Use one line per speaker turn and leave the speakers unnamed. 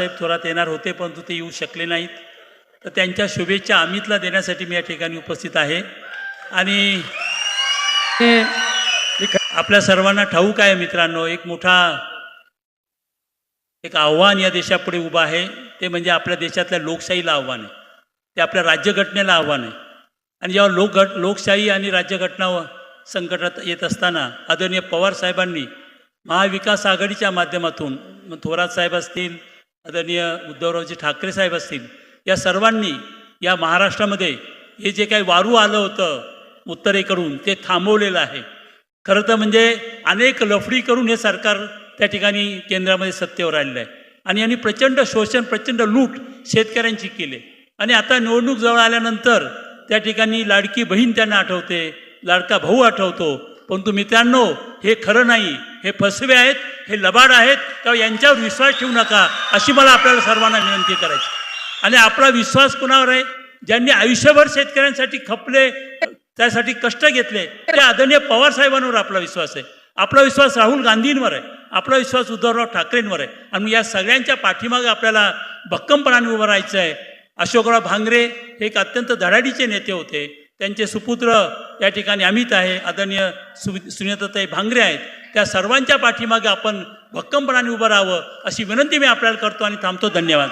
बाळासाहेब थोरात येणार होते परंतु ते येऊ शकले नाहीत. तर त्यांच्या शुभेच्छा अमितला देण्यासाठी मी या ठिकाणी उपस्थित आहे. आणि आपल्या सर्वांना ठाऊक आहे मित्रांनो एक मोठा एक आव्हान या देशापुढे उभं आहे. ते म्हणजे आपल्या देशातल्या लोकशाहीला आव्हान आहे. ते आपल्या राज्यघटनेला आव्हान आहे. आणि जेव्हा लोकघट लोकशाही आणि राज्यघटना संकटात येत असताना आदरणीय पवार साहेबांनी महाविकास आघाडीच्या माध्यमातून थोरात साहेब असतील आदरणीय उद्धवरावजी ठाकरे साहेब असतील या सर्वांनी या महाराष्ट्रामध्ये हे जे काही वारू आलं होतं उत्तरेकडून ते थांबवलेलं आहे. खरं तर म्हणजे अनेक लफडी करून हे सरकार त्या ठिकाणी केंद्रामध्ये सत्तेवर आलेलं आहे आणि यांनी प्रचंड शोषण प्रचंड लूट शेतकऱ्यांची केली. आणि आता निवडणूक जवळ आल्यानंतर त्या ठिकाणी लाडकी बहीण त्यांना आठवते लाडका भाऊ आठवतो. परंतु मित्रांनो हे खरं नाही हे फसवे आहेत. हे लबाड आहेत तेव्हा यांच्यावर विश्वास ठेवू नका अशी मला आपल्याला सर्वांना विनंती करायची. आणि आपला विश्वास कुणावर आहे? ज्यांनी आयुष्यभर शेतकऱ्यांसाठी खपले त्यासाठी कष्ट घेतले त्या आदरणीय पवार साहेबांवर आपला विश्वास आहे. आपला विश्वास राहुल गांधींवर आहे. आपला विश्वास उद्धवराव ठाकरेंवर आहे. आणि या सगळ्यांच्या पाठीमागे आपल्याला भक्कमपणाने उभं राहायचं आहे अशोकराव भांगरे हे एक अत्यंत धडाडीचे नेते होते. त्यांचे सुपुत्र या ठिकाणी अमित आहे आदरणीय सु सुनीताताई भांगरे आहेत. त्या सर्वांच्या पाठीमागे आपण भक्कमपणाने उभं राहावं अशी विनंती मी आपल्याला करतो आणि थांबतो. धन्यवाद.